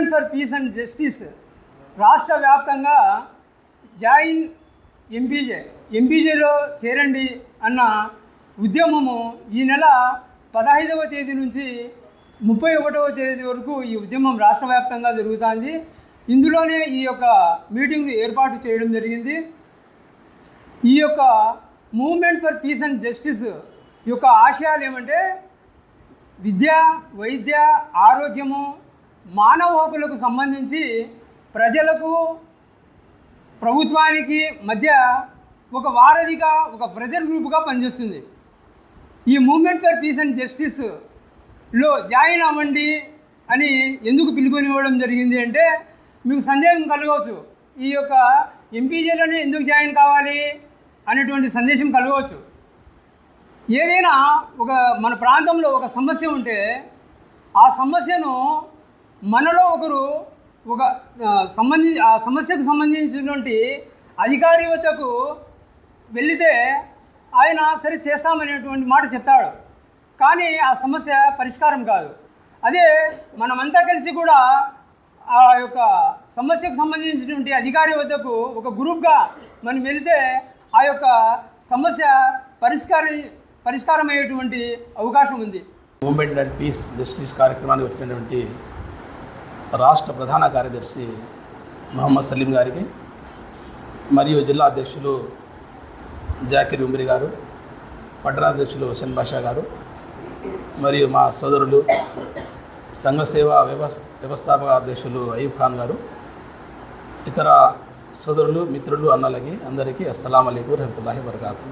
Moment for peace and justice రాష్ట్ర వ్యాప్తంగా join MPJ ఎంపీజేలో చేరండి అన్న ఉద్యమము ఈ నెల పదహైదవ తేదీ నుంచి ముప్పై ఒకటవ తేదీ వరకు ఈ ఉద్యమం రాష్ట్ర వ్యాప్తంగా జరుగుతుంది. ఇందులోనే ఈ యొక్క మీటింగ్ను ఏర్పాటు చేయడం జరిగింది. ఈ యొక్క movement for peace and justice యొక్క ఆశయాలు ఏమంటే విద్య వైద్య ఆరోగ్యము మానవ హక్కులకు సంబంధించి ప్రజలకు ప్రభుత్వానికి మధ్య ఒక వారధిగా ఒక ప్రెజర్ గ్రూప్గా పనిచేస్తుంది. ఈ మూమెంట్ ఫర్ పీస్ అండ్ జస్టిస్లో జాయిన్ అవ్వండి అని ఎందుకు పిలుపునివ్వడం జరిగింది అంటే మీకు సందేహం కలగవచ్చు. ఈ యొక్క ఎంపీజీలోనే ఎందుకు జాయిన్ కావాలి అనేటువంటి సందేశం కలగవచ్చు. ఏదైనా ఒక మన ప్రాంతంలో ఒక సమస్య ఉంటే ఆ సమస్యను మనలో ఒకరు ఒక సంబంధించి ఆ సమస్యకు సంబంధించినటువంటి అధికారి వద్దకు వెళితే ఆయన సరే చేస్తామనేటువంటి మాట చెప్తాడు. కానీ ఆ సమస్య పరిష్కారం కాదు. అదే మనమంతా కలిసి కూడా ఆ యొక్క సమస్యకు సంబంధించినటువంటి అధికారి వద్దకు ఒక గ్రూప్గా మనం వెళితే ఆ యొక్క సమస్య పరిష్కారం పరిష్కారం అయ్యేటువంటి అవకాశం ఉంది. మూమెంట్ అండ్ పీస్ జస్టిస్ కార్యక్రమానికి వచ్చినటువంటి రాష్ట్ర ప్రధాన కార్యదర్శి మహమ్మద్ సలీం గారికి మరియు జిల్లా అధ్యక్షులు జాకిర్ ఉమ్రి గారు పట్టణాధ్యక్షులు హుసేన్ బాషా గారు మరియు మా సోదరులు సంఘసేవ వ్యవ వ్యవస్థాపక అధ్యక్షులు అయూబ్ ఖాన్ గారు ఇతర సోదరులు మిత్రులు అన్నలకి అందరికీ అస్సలం అలీకు రహమతుల్లాహి వరకాతు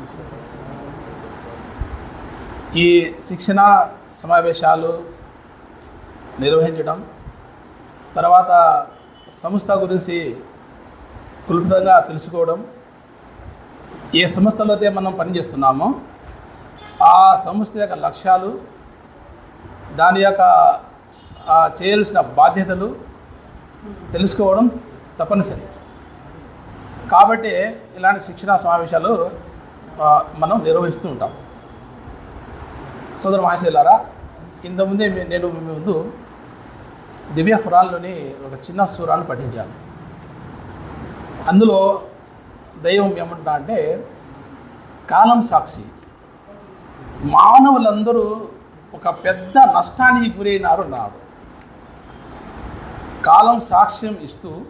ఈ శిక్షణ సమావేశాలు నిర్వహించడం తర్వాత సంస్థ గురించి క్లుప్తంగా తెలుసుకోవడం. ఏ సంస్థలో అయితే మనం పనిచేస్తున్నామో ఆ సంస్థ యొక్క లక్ష్యాలు దాని యొక్క చేయాల్సిన బాధ్యతలు తెలుసుకోవడం తప్పనిసరి. కాబట్టి ఇలాంటి శిక్షణ సమావేశాలు మనం నిర్వహిస్తూ ఉంటాం. సోదర మహాశైలారా ఇంతకుముందే నేను మీ ముందు దివ్య ఖురాన్లోని ఒక చిన్న సూరాన్ని పఠించాను అందులో దైవం ఏమంటా అంటే కాలం సాక్షి. మానవులందరూ ఒక పెద్ద నష్టానికి గురైనారు నాడు. కాలం సాక్ష్యం ఇస్తూ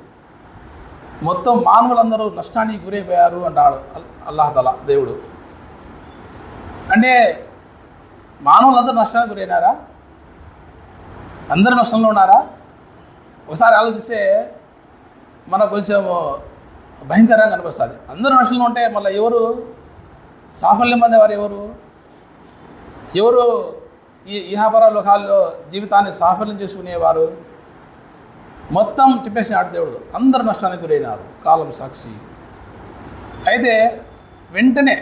మొత్తం మానవులందరూ నష్టానికి గురైపోయారు అంటాడు అల్- అల్లాహతల దేవుడు. అంటే మానవులందరూ నష్టానికి గురైనారా? అందరూ నష్టంలో ఉన్నారా? ఒకసారి ఆలోచిస్తే మనకు కొంచెం భయంకరంగా అనిపిస్తుంది. అందరూ నష్టంలో ఉంటే మళ్ళీ ఎవరు? సాఫల్యం పొందేవారు ఎవరు? ఎవరు ఈ ఇహాపర లోకాల్లో జీవితాన్ని సాఫల్యం చేసుకునేవారు? మొత్తం చెప్పేసినాడు దేవుడు. అందరు నష్టానికి గురైనారు. కాలం సాక్షి. అయితే వెంటనే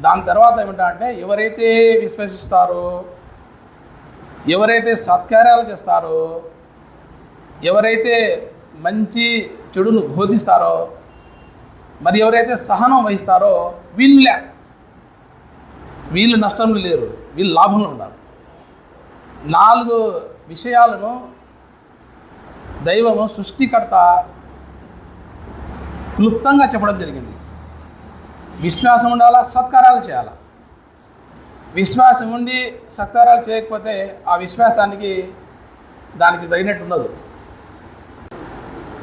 దాని తర్వాత ఏమిటంటే ఎవరైతే విశ్వసిస్తారో ఎవరైతే సత్కార్యాలు చేస్తారో ఎవరైతే మంచి చెడును బోధిస్తారో మరి ఎవరైతే సహనం వహిస్తారో వీళ్ళే. వీళ్ళు నష్టంలో లేరు వీళ్ళు లాభంలో ఉన్నారు. నాలుగు విషయాలను దైవము సృష్టికర్త క్లుప్తంగా చెప్పడం జరిగింది. విశ్వాసం ఉండాలా? సత్కారాలు చేయాలా? విశ్వాసం ఉండి సత్కారాలు చేయకపోతే ఆ విశ్వాసానికి దానికి తగినట్టు ఉండదు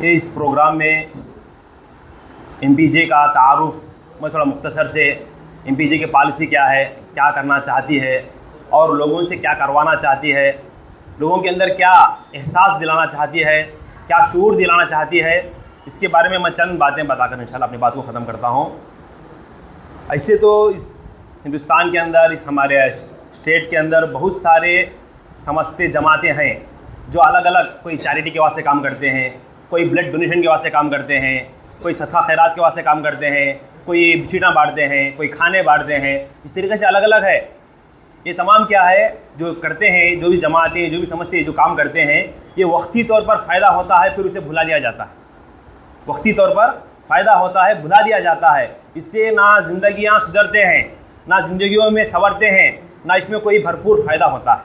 ये इस प्रोग्राम में एम का तारुफ मैं थोड़ा मुख्तसर से एम की पॉलिसी क्या है क्या करना चाहती है और लोगों से क्या करवाना चाहती है लोगों के अंदर क्या एहसास दिलाना चाहती है क्या शूर दिलाना चाहती है इसके बारे में मैं चंद बातें बताकर इंशाल्लाह अपनी बात को ख़त्म करता हूँ ऐसे तो इस हिंदुस्तान के अंदर, इस हमारे स्टेट के अंदर बहुत सारे समझते जमातें हैं, जो अलग अलग कोई चैरिटी के वास्ते काम करते हैं, कोई ब्लड डोनेशन के वास्ते काम करते हैं, कोई सदका खैरात के वास्ते काम करते हैं, कोई बिछीना बांटते हैं, कोई खाने बांटते हैं, इस तरीके से अलग अलग है। ये तमाम क्या है, जो करते हैं, जो भी जमातें जो भी समझते हैं, जो काम करते हैं, ये वक्ती तौर पर फ़ायदा होता है, फिर उसे भुला दिया जाता है। वक्ती तौर पर फ़ायदा होता है, भुला दिया जाता है। इससे ना ज़िंदगियाँ सुधरते हैं ना ज़िंदगियों में संवरते हैं, ना इसमें कोई भरपूर फ़ायदा होता है।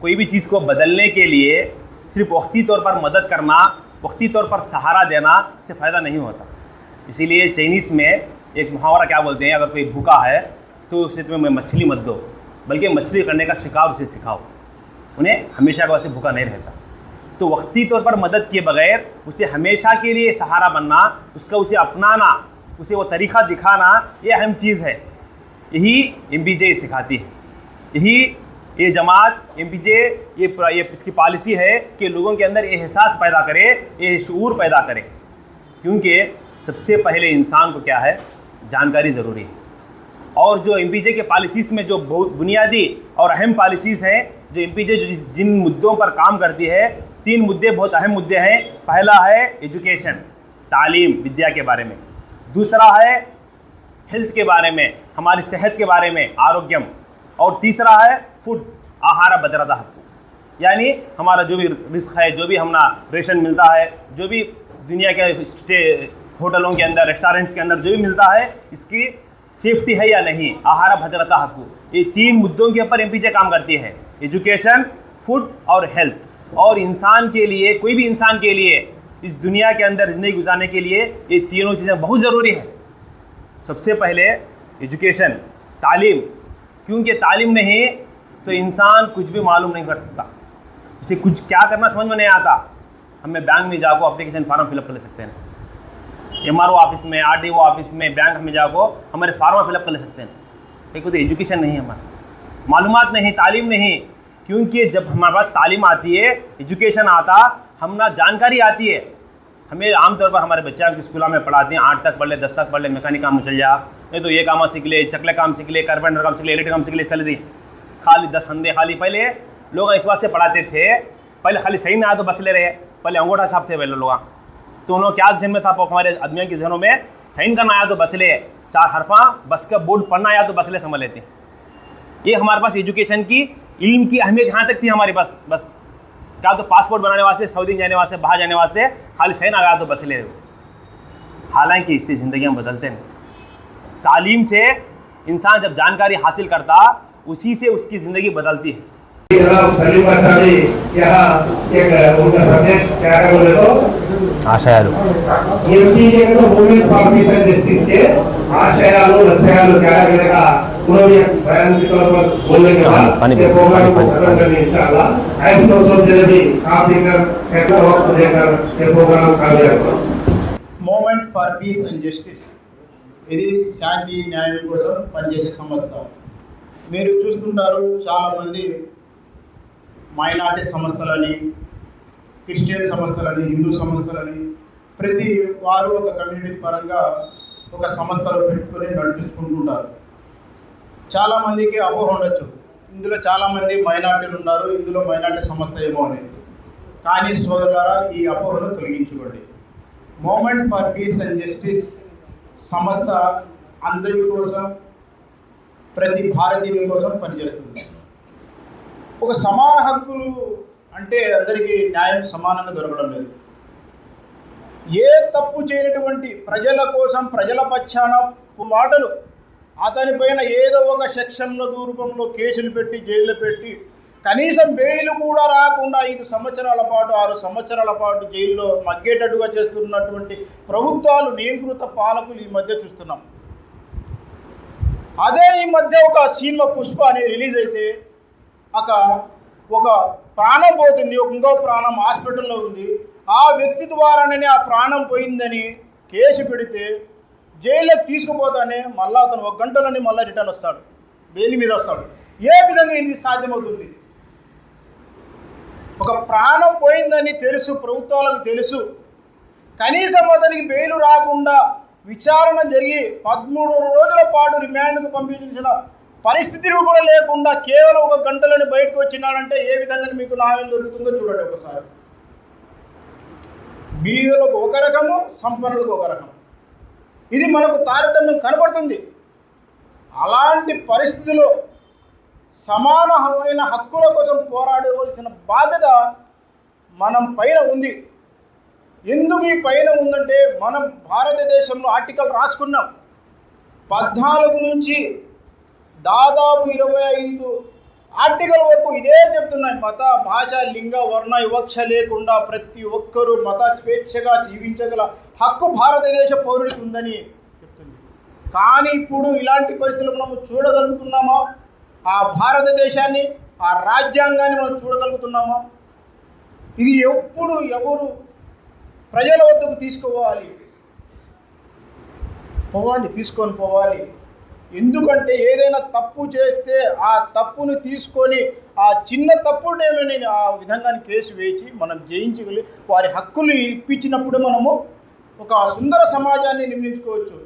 कोई भी चीज़ को बदलने के लिए सिर्फ़ वक्ती तौर पर मदद करना, वक्ती तौर पर सहारा देना इससे फ़ायदा नहीं होता। इसीलिए चाइनीज़ में एक मुहावरा क्या बोलते हैं, अगर कोई भूखा है तो उसे तुम्हें मछली मत दो, बल्कि मछली करने का शिकार उसे सिखाओ। उन्हें हमेशा का वैसे भूखा नहीं रहता। तो वक्ती तौर पर मदद किए बगैर उसे हमेशा के लिए सहारा बनना, उसका उसे अपनाना, उसे वो तरीक़ा दिखाना, ये अहम चीज़ है। यही एमपीजे सिखाती है। यही ये जमात एमपीजे ये ये इसकी पॉलिसी है कि लोगों के अंदर एहसास पैदा करे, ये शूर पैदा करे। क्योंकि सबसे पहले इंसान को क्या है? जानकारी ज़रूरी है। और जो एमपीजे के पॉलिसीज़ में जो बहुत बुनियादी और अहम पॉलिसीज़ हैं, जो एम जो जिन मुद्दों पर काम करती है, तीन मुद्दे बहुत अहम मुद्दे हैं। पहला है एजुकेशन तालीम, विद्या के बारे में। दूसरा है हेल्थ के बारे में, हमारी सेहत के बारे में, आरोग्यम। और तीसरा है फ़ूड आहार भद्रता हक्कू यानी हमारा जो भी रिस्क है, जो भी हमारा रेशन मिलता है, जो भी दुनिया के होटलों के अंदर रेस्टोरेंट्स के अंदर जो भी मिलता है, इसकी सेफ्टी है या नहीं, आहार भद्रता हक्कू ये तीन मुद्दों के ऊपर एम काम करती है। एजुकेशन फ़ूड और हेल्थ और इंसान के लिए, कोई भी इंसान के लिए, इस दुनिया के अंदर ज़िंदगी गुजारने के लिए ये तीनों चीज़ें बहुत ज़रूरी है। सबसे पहले एजुकेशन, तालीम। क्योंकि तालीम नहीं तो इंसान कुछ भी मालूम नहीं कर सकता। उसे कुछ क्या करना समझ में नहीं आता। हमें बैंक में जाकर अप्लीकेशन फॉर्म फिलअप कर ले सकते हैं। एम आर ऑफ़िस में आरडीओ ऑफ़िस में बैंक में जाकर हमारे फार्म फिलअप कर ले सकते हैं। लेकिन तो एजुकेशन नहीं है हमारा। मालूम नहीं, तालीम नहीं। क्योंकि जब हमारे पास तालीम आती है एजुकेशन आता, हम ना जानकारी आती है। हमें आमतौर पर हमारे बच्चे के स्कूल में पढ़ाते हैं, आठ तक पढ़ ले, दस तक पढ़ ले, मैकेनिक काम में चल जा। नहीं तो ये काम सीख ले, चकले काम सीख ले, कारपेंटर काम सीख ले, इलेक्ट्रिक काम सीख ले खाली दी। खाली दस हंदे खाली पहले लोग इस बात से पढ़ाते थे, पहले खाली सही ना आया तो बस ले रहे, पहले अंगूठा छापते पहले लोग। तो उन्होंने क्या जहन में था हमारे आदमियों के जहनों में? साइन करना आया तो बस ले, चार हरफा, बस का बोर्ड पढ़ना आया तो बस ले समझ लेते। ये हमारे पास एजुकेशन की, इल्म की अहमियत यहाँ तक थी हमारे पास, बस। क्या तो पासपोर्ट बनाने वास्ते सऊदी जाने वास्ते बाहर जाने वास्ते खाली सही आ गया तो बस ले हालांकि इससे ज़िंदगियाँ बदलते हैं तालीम से इंसान जब जानकारी हासिल करता उसी से उसकी ज़िंदगी बदलती है जनाब सलीम असादी यहाँ एक उनका सब्जेक्ट क्या है बोले तो ఆశయాలు एमपीजे को movement for peace and justice के आशयालु लक्ष्यालु क्या करेगा उन्होंने बयान के तौर पर बोलने के बाद पानी ये पी- प्रोग्राम पानी- को पानी- खत्म करने इंशाल्लाह ऐसे तो सब जने भी आप देकर एक वक्त देकर ये प्रोग्राम कर दिया movement for peace and justice ఇది శాంతి న్యాయం కోసం పనిచేసే సంస్థ మీరు చూస్తుంటారు చాలామంది మైనార్టీ సంస్థలని క్రిస్టియన్ సంస్థలని హిందూ సంస్థలని ప్రతి వారు ఒక కమ్యూనిటీ పరంగా ఒక సంస్థలు పెట్టుకొని నడిపించుకుంటుంటారు చాలామందికి అపోహ ఉండొచ్చు. ఇందులో చాలామంది మైనార్టీలు ఉన్నారు. ఇందులో మైనార్టీ సంస్థ ఏమో అని. కానీ సోదరులారా ఈ అపోహను తొలగించుకోండి. Moment for peace and justice సంస్థ అందరి కోసం ప్రతి భారతీయుని కోసం పనిచేస్తుంది. ఒక సమాన హక్కులు అంటే అందరికీ న్యాయం సమానంగా దొరకడం లేదు. ఏ తప్పు చేయనటువంటి ప్రజల కోసం ప్రజల పక్షాన మాటలు అతని పైన ఏదో ఒక సెక్షన్ల రూపంలో కేసులు పెట్టి జైల్లో పెట్టి కనీసం బెయిల్ కూడా రాకుండా ఐదు సంవత్సరాల పాటు ఆరు సంవత్సరాల పాటు జైల్లో మగ్గేటట్టుగా చేస్తున్నటువంటి ప్రభుత్వాలు నియంకృత పాలకులు ఈ మధ్య చూస్తున్నాం. అదే ఈ మధ్య ఒక సినిమా పుష్ప అనేది రిలీజ్ అయితే ఒక ఒక ప్రాణం పోతుంది ఒక ఇంకో ప్రాణం హాస్పిటల్లో ఉంది. ఆ వ్యక్తి ద్వారానే ఆ ప్రాణం పోయిందని కేసు పెడితే జైల్లోకి తీసుకుపోతానే మళ్ళీ అతను ఒక గంటలోనే మళ్ళీ రిటర్న్ వస్తాడు. బెయిల్ మీద వస్తాడు. ఏ విధంగా ఇది సాధ్యమవుతుంది? ఒక ప్రాణం పోయిందని తెలుసు ప్రభుత్వాలకు తెలుసు. కనీసం అతనికి బెయిల్ రాకుండా విచారణ జరిగి పదమూడు రోజుల పాటు రిమాండ్కు పంపించిన పరిస్థితులు కూడా లేకుండా కేవలం ఒక గంటలోనే బయటకు వచ్చినాడంటే ఏ విధంగా మీకు న్యాయం దొరుకుతుందో చూడండి ఒకసారి. బీదలకు ఒక రకము సంపన్నులకు ఒక రకం ఇది మనకు తారతమ్యం కనబడుతుంది అలాంటి పరిస్థితిలో సమానమైన హక్కుల కోసం పోరాడవలసిన బాధ్యత మనం పైన ఉంది. ఎందుకు ఈ పైన ఉందంటే మనం భారతదేశంలో ఆర్టికల్ రాసుకున్నాం. పద్నాలుగు నుంచి దాదాపు ఇరవై ఐదు ఆర్టికల్ వరకు ఇదే చెప్తున్నాయి. మత భాష లింగ వర్ణ వివక్ష లేకుండా ప్రతి ఒక్కరూ మత స్వేచ్ఛగా జీవించగల హక్కు భారతదేశ పౌరుడికి ఉందని చెప్తుంది. కానీ ఇప్పుడు ఇలాంటి పరిస్థితులు మనం చూడగలుగుతున్నామా? ఆ భారతదేశాన్ని ఆ రాజ్యాంగాన్ని మనం చూడగలుగుతున్నామా? ఇది ఎప్పుడు ఎవరు ప్రజల వద్దకు తీసుకోవాలి? పోవాలి తీసుకొని పోవాలి. ఎందుకంటే ఏదైనా తప్పు చేస్తే ఆ తప్పును తీసుకొని ఆ చిన్న తప్పుడేమని ఆ విధంగా కేసు వేసి మనం జయించగలి వారి హక్కులు ఇప్పించినప్పుడు మనము ఒక సుందర సమాజాన్ని నిర్మించుకోవచ్చు.